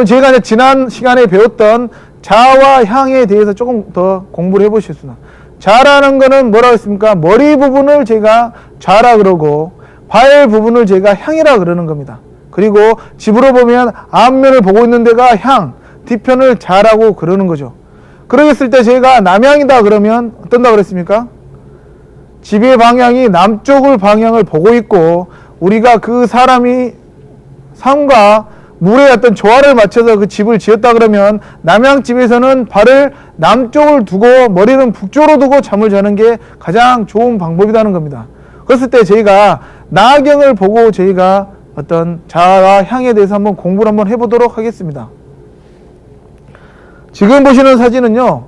그럼 저희가 이제 지난 시간에 배웠던 자와 향에 대해서 조금 더 공부를 해보셨으나 자라는 거는 뭐라고 했습니까? 머리 부분을 제가 자라 그러고 발 부분을 제가 향이라 그러는 겁니다. 그리고 집으로 보면 앞면을 보고 있는 데가 향, 뒤편을 자라고 그러는 거죠. 그러겠을 때 제가 남향이다 그러면 어떤다 그랬습니까? 집의 방향이 남쪽을 방향을 보고 있고 우리가 그 사람이 삶과 물의 어떤 조화를 맞춰서 그 집을 지었다 그러면 남양 집에서는 발을 남쪽을 두고 머리는 북쪽으로 두고 잠을 자는 게 가장 좋은 방법이라는 겁니다. 그랬을 때 저희가 나경을 보고 저희가 어떤 자아와 향에 대해서 한번 공부를 한번 해보도록 하겠습니다. 지금 보시는 사진은요,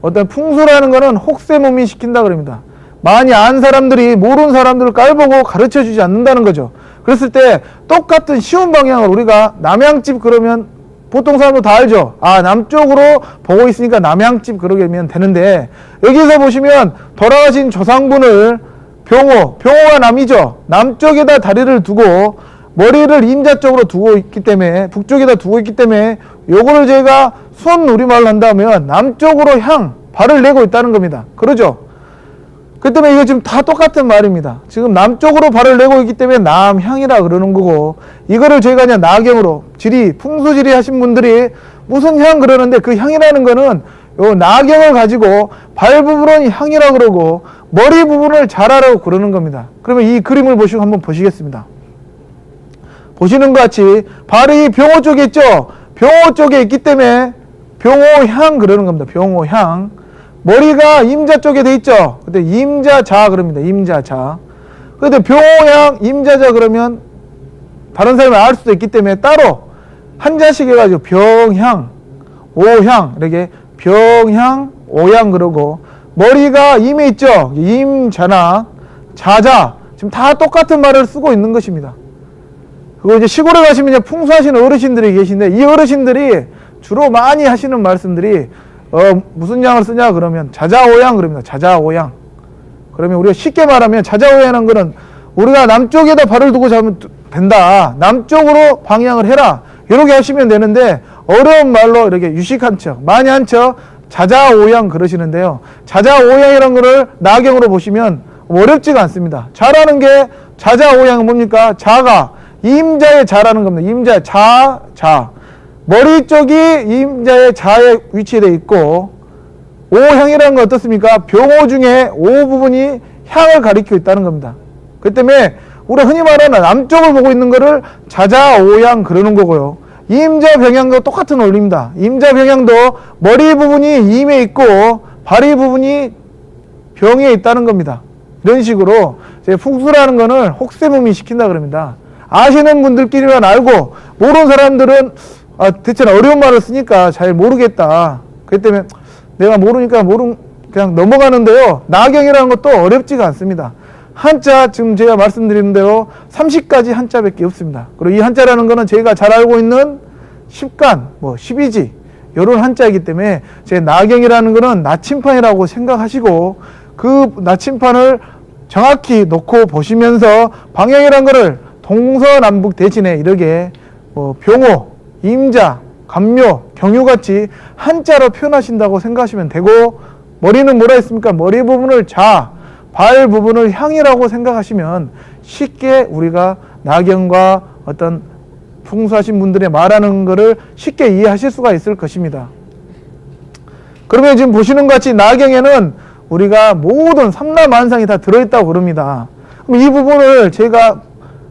어떤 풍수라는 거는 혹세무미 시킨다 그럽니다. 많이 안 사람들이 모르는 사람들을 깔보고 가르쳐 주지 않는다는 거죠. 그랬을 때 똑같은 쉬운 방향을 우리가 남양집 그러면 보통 사람도 다 알죠. 아, 남쪽으로 보고 있으니까 남양집 그러면 되는데 여기서 보시면 돌아가신 조상분을 병호, 병호가 남이죠. 남쪽에다 다리를 두고 머리를 임자 쪽으로 두고 있기 때문에 북쪽에다 두고 있기 때문에 요거를 제가 순 우리말로 한다면 남쪽으로 향 발을 내고 있다는 겁니다. 그러죠? 그 때문에 이거 지금 다 똑같은 말입니다. 지금 남쪽으로 발을 내고 있기 때문에 남향이라 그러는 거고 이거를 저희가 그냥 나경으로 지리 풍수지리 하신 분들이 무슨 향 그러는데 그 향이라는 거는 요 나경을 가지고 발 부분은 향이라 그러고 머리 부분을 자라라고 그러는 겁니다. 그러면 이 그림을 보시고 한번 보시겠습니다. 보시는 것 같이 발이 병호 쪽에 있죠. 병호 쪽에 있기 때문에 병호향 그러는 겁니다. 병호향. 머리가 임자 쪽에 돼 있죠. 근데 임자자 그럽니다. 임자자. 근데 병호향 임자자 그러면 다른 사람이 알 수도 있기 때문에 따로 한자씩 해가지고 병향, 오향 이렇게 병향, 오향 그러고 머리가 임에 있죠. 임자나 자자 지금 다 똑같은 말을 쓰고 있는 것입니다. 그리고 이제 시골에 가시면 풍수하시는 어르신들이 계신데 이 어르신들이 주로 많이 하시는 말씀들이 어 무슨 양을 쓰냐 그러면 자자오양 그럽니다. 자자오양. 그러면 우리가 쉽게 말하면 자자오양이라는 거는 우리가 남쪽에다 발을 두고 자면 된다. 남쪽으로 방향을 해라. 이렇게 하시면 되는데 어려운 말로 이렇게 유식한 척, 많이 한 척 자자오양 그러시는데요. 자자오양이라는 거를 나경으로 보시면 어렵지가 않습니다. 자라는 게 자자오양은 뭡니까? 자가 임자의 자라는 겁니다. 임자 자, 자. 머리 쪽이 임자의 자에 위치되어 있고 오향이라는 건 어떻습니까? 병오 중에 오 부분이 향을 가리키고 있다는 겁니다. 그 때문에 우리가 흔히 말하는 남쪽을 보고 있는 거를 자자오향 그러는 거고요. 임자 병양도 똑같은 원리입니다. 임자 병양도 머리 부분이 임에 있고 발이 부분이 병에 있다는 겁니다. 이런 식으로 풍수라는 거는 혹세무미 시킨다 그럽니다. 아시는 분들끼리만 알고 모르는 사람들은 아, 대체 어려운 말을 쓰니까 잘 모르겠다. 그렇기 때문에 내가 모르니까 모르 그냥 넘어가는데요. 나경이라는 것도 어렵지가 않습니다. 한자 지금 제가 말씀드린 대로 30가지 한자밖에 없습니다. 그리고 이 한자라는 거는 저희가 잘 알고 있는 십간, 뭐 십이지 이런 한자이기 때문에 제 나경이라는 거는 나침판이라고 생각하시고 그 나침판을 정확히 놓고 보시면서 방향이라는 거를 동서남북 대신에 이렇게 뭐 병호, 임자, 감묘, 경유같이 한자로 표현하신다고 생각하시면 되고 머리는 뭐라 했습니까? 머리 부분을 자, 발 부분을 향이라고 생각하시면 쉽게 우리가 나경과 어떤 풍수하신 분들의 말하는 것을 쉽게 이해하실 수가 있을 것입니다. 그러면 지금 보시는 것 같이 나경에는 우리가 모든 삼라만상이 다 들어있다고 그럽니다. 그럼 이 부분을 제가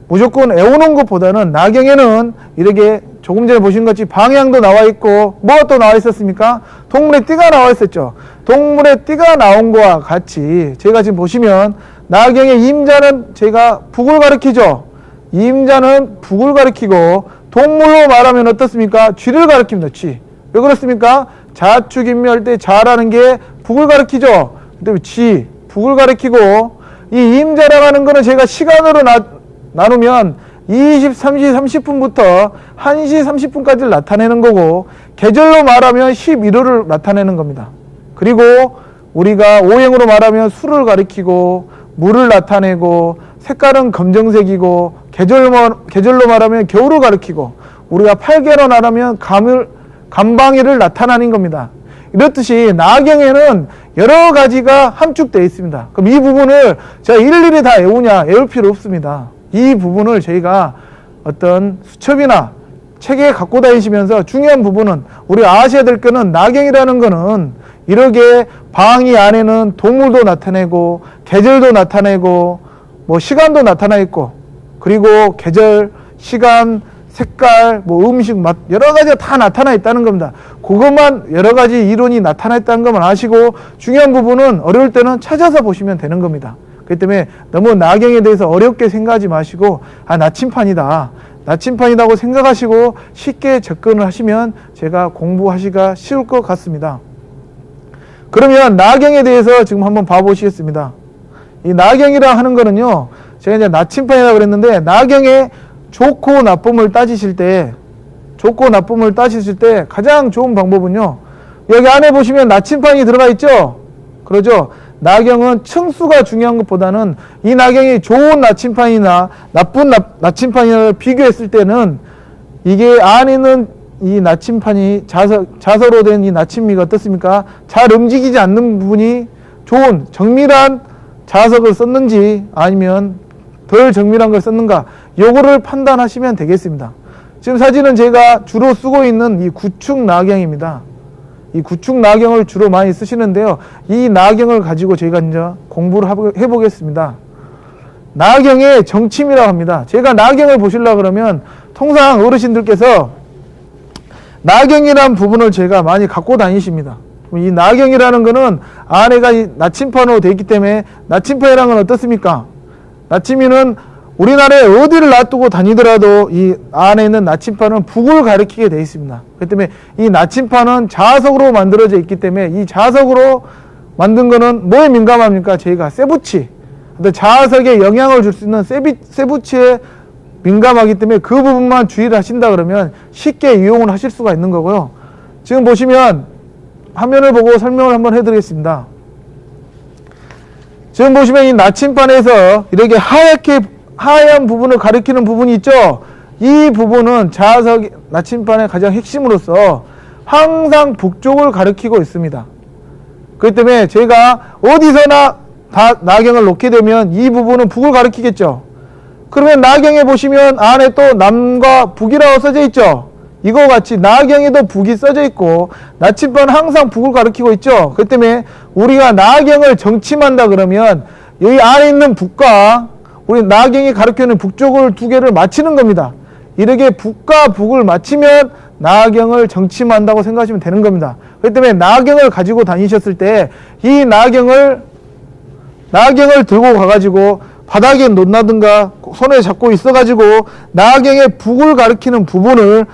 무조건 애우는 것보다는 나경에는 이렇게 조금 전에 보신 것같이 방향도 나와 있고 뭐가 또 나와 있었습니까? 동물의 띠가 나와 있었죠. 동물의 띠가 나온 거와 같이 제가 지금 보시면 나경의 임자는 제가 북을 가리키죠. 임자는 북을 가리키고 동물로 말하면 어떻습니까? 쥐를 가리킵니다. 쥐. 왜 그렇습니까? 자축인멸 때 자라는 게 북을 가리키죠. 그다음에 쥐, 북을 가리키고 이 임자라고 하는 거는 제가 시간으로 나, 나누면 23시 30분부터 1시 30분까지를 나타내는 거고 계절로 말하면 11호를 나타내는 겁니다. 그리고 우리가 오행으로 말하면 술을 가리키고 물을 나타내고 색깔은 검정색이고 계절로, 계절로 말하면 겨울을 가리키고 우리가 팔개로 나라면 감을, 감방이를 나타나는 겁니다. 이렇듯이 나경에는 여러 가지가 함축되어 있습니다. 그럼 이 부분을 제가 일일이 다 외우냐? 외울 필요 없습니다. 이 부분을 저희가 어떤 수첩이나 책에 갖고 다니시면서 중요한 부분은 우리가 아셔야 될 거는 나경이라는 거는 이렇게 방이 안에는 동물도 나타내고 계절도 나타내고 뭐 시간도 나타나 있고 그리고 계절, 시간, 색깔, 뭐 음식, 맛 여러 가지가 다 나타나 있다는 겁니다. 그것만 여러 가지 이론이 나타나 있다는 것만 아시고 중요한 부분은 어려울 때는 찾아서 보시면 되는 겁니다. 그렇기 때문에 너무 나경에 대해서 어렵게 생각하지 마시고 아 나침판이다. 나침판이라고 생각하시고 쉽게 접근을 하시면 제가 공부하시기가 쉬울 것 같습니다. 그러면 나경에 대해서 지금 한번 봐보시겠습니다. 이 나경이라 하는 거는요, 제가 이제 나침판이라고 그랬는데, 나경의 좋고 나쁨을 따지실 때, 좋고 나쁨을 따지실 때 가장 좋은 방법은요, 여기 안에 보시면 나침판이 들어가 있죠? 그러죠? 나경은 층수가 중요한 것보다는 이 나경이 좋은 나침판이나 나쁜 나, 나침판을 비교했을 때는 이게 안에 있는 이 나침판이 자서, 자서로 된 이 나침미가 어떻습니까? 잘 움직이지 않는 부분이 좋은 정밀한 자석을 썼는지 아니면 덜 정밀한 걸 썼는가 요거를 판단하시면 되겠습니다. 지금 사진은 제가 주로 쓰고 있는 이 구축 나경입니다. 이 구축 나경을 주로 많이 쓰시는데요. 이 나경을 가지고 저희가 이제 공부를 해보겠습니다. 나경의 정침이라고 합니다. 제가 나경을 보시려고 그러면 통상 어르신들께서 나경이란 부분을 제가 많이 갖고 다니십니다. 이 나경이라는 거는 안에가 나침판으로 되어 있기 때문에 나침판이라는 건 어떻습니까? 나침이는 우리나라에 어디를 놔두고 다니더라도 이 안에 있는 나침판은 북을 가리키게 되어 있습니다. 그렇기 때문에 이 나침판은 자석으로 만들어져 있기 때문에 이 자석으로 만든 거는 뭐에 민감합니까? 저희가 세부치, 자석에 영향을 줄 수 있는 세비, 세부치에 민감하기 때문에 그 부분만 주의를 하신다 그러면 쉽게 이용을 하실 수가 있는 거고요. 지금 보시면 화면을 보고 설명을 한번 해드리겠습니다. 지금 보시면 이 나침판에서 이렇게 하얗게 하얀 부분을 가리키는 부분이 있죠. 이 부분은 자석 나침판의 가장 핵심으로서 항상 북쪽을 가리키고 있습니다. 그렇기 때문에 제가 어디서나 다 나경을 놓게 되면 이 부분은 북을 가리키겠죠. 그러면 나경에 보시면 안에 또 남과 북이라고 써져 있죠. 이거 같이 나경에도 북이 써져 있고 나침반은 항상 북을 가리키고 있죠. 그 때문에 우리가 나경을 정침한다 그러면 여기 안에 있는 북과 우리 나경이 가리키는 북쪽을 두 개를 맞추는 겁니다. 이렇게 북과 북을 맞추면 나경을 정침한다고 생각하시면 되는 겁니다. 그렇기 때문에 나경을 가지고 다니셨을 때 이 나경을 나경을 들고 가가지고 바닥에 놓나든가 손에 잡고 있어가지고 나경의 북을 가리키는 부분을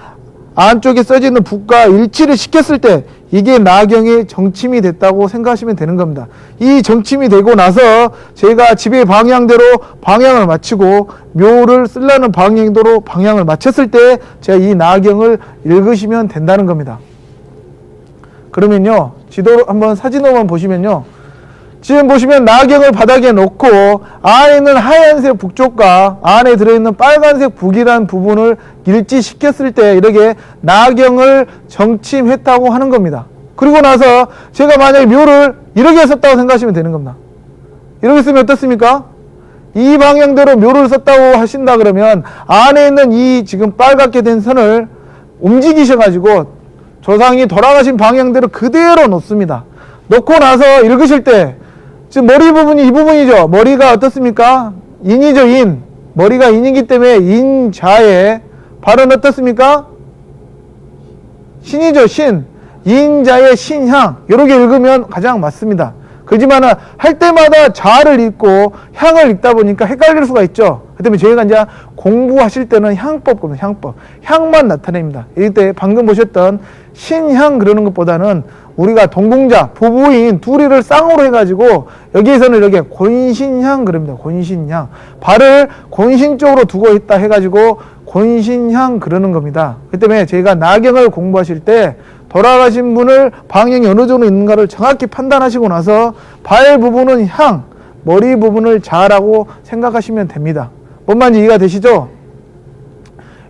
안쪽에 써져 있는 북과 일치를 시켰을 때 이게 나경의 정침이 됐다고 생각하시면 되는 겁니다. 이 정침이 되고 나서 제가 집의 방향대로 방향을 맞추고 묘를 쓰려는 방향대로 방향을 맞췄을 때 제가 이 나경을 읽으시면 된다는 겁니다. 그러면요 지도 한번 사진으로만 보시면요 지금 보시면 나경을 바닥에 놓고 안에 있는 하얀색 북쪽과 안에 들어있는 빨간색 북이라는 부분을 일치시켰을 때 이렇게 나경을 정침했다고 하는 겁니다. 그리고 나서 제가 만약에 묘를 이렇게 썼다고 생각하시면 되는 겁니다. 이렇게 쓰면 어떻습니까? 이 방향대로 묘를 썼다고 하신다 그러면 안에 있는 이 지금 빨갛게 된 선을 움직이셔가지고 조상이 돌아가신 방향대로 그대로 놓습니다. 놓고 나서 읽으실 때 지금 머리 부분이 이 부분이죠. 머리가 어떻습니까? 인이죠, 인. 머리가 인이기 때문에 인자의 발은 어떻습니까? 신이죠, 신. 인자의 신향. 이렇게 읽으면 가장 맞습니다. 그지만은 할 때마다 자를 읽고 향을 읽다 보니까 헷갈릴 수가 있죠. 그 때문에 저희가 이제 공부하실 때는 향법 겁니다. 향법. 향만 나타냅니다. 이때 방금 보셨던 신향 그러는 것보다는 우리가 동공자, 부부인 둘이를 쌍으로 해가지고 여기에서는 이렇게 권신향 그럽니다. 권신향. 발을 권신 쪽으로 두고 있다 해가지고 권신향 그러는 겁니다. 그 때문에 저희가 나경을 공부하실 때 돌아가신 분을 방향이 어느 정도 있는가를 정확히 판단하시고 나서 발 부분은 향, 머리 부분을 자라고 생각하시면 됩니다. 뭔 말인지 이해가 되시죠?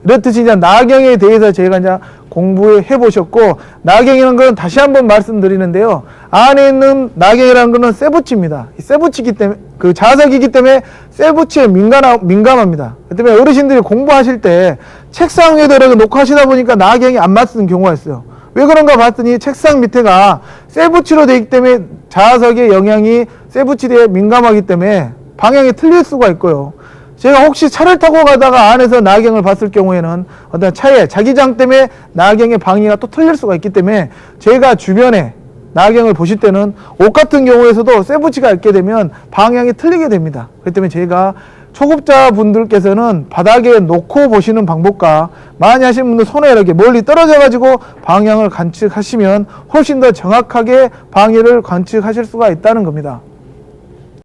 이렇듯이 이제 나경에 대해서 저희가 이제 공부해 보셨고 나경이라는 건 다시 한번 말씀드리는데요. 안에 있는 나경이라는 쇠붙입니다. 이 쇠붙이기 때문에 그 자석이기 때문에 쇠붙이에 민감하, 민감합니다. 그 때문에 어르신들이 공부하실 때 책상 위에다 이렇게 놓고 하시다 보니까 나경이 안 맞는 경우가 있어요. 왜 그런가 봤더니 책상 밑에가 되어 있기 때문에 자석의 영향이 쇠붙이에 민감하기 때문에 방향이 틀릴 수가 있고요. 제가 혹시 차를 타고 가다가 안에서 나경을 봤을 경우에는 어떤 차의 자기장 때문에 나경의 방향이 또 틀릴 수가 있기 때문에 제가 주변에 나경을 보실 때는 옷 같은 경우에서도 쇠붙이가 있게 되면 방향이 틀리게 됩니다. 그렇기 때문에 제가 초급자 분들께서는 바닥에 놓고 보시는 방법과 많이 하시는 분들 손에 이렇게 멀리 떨어져 가지고 방향을 관측하시면 훨씬 더 정확하게 방향을 관측하실 수가 있다는 겁니다.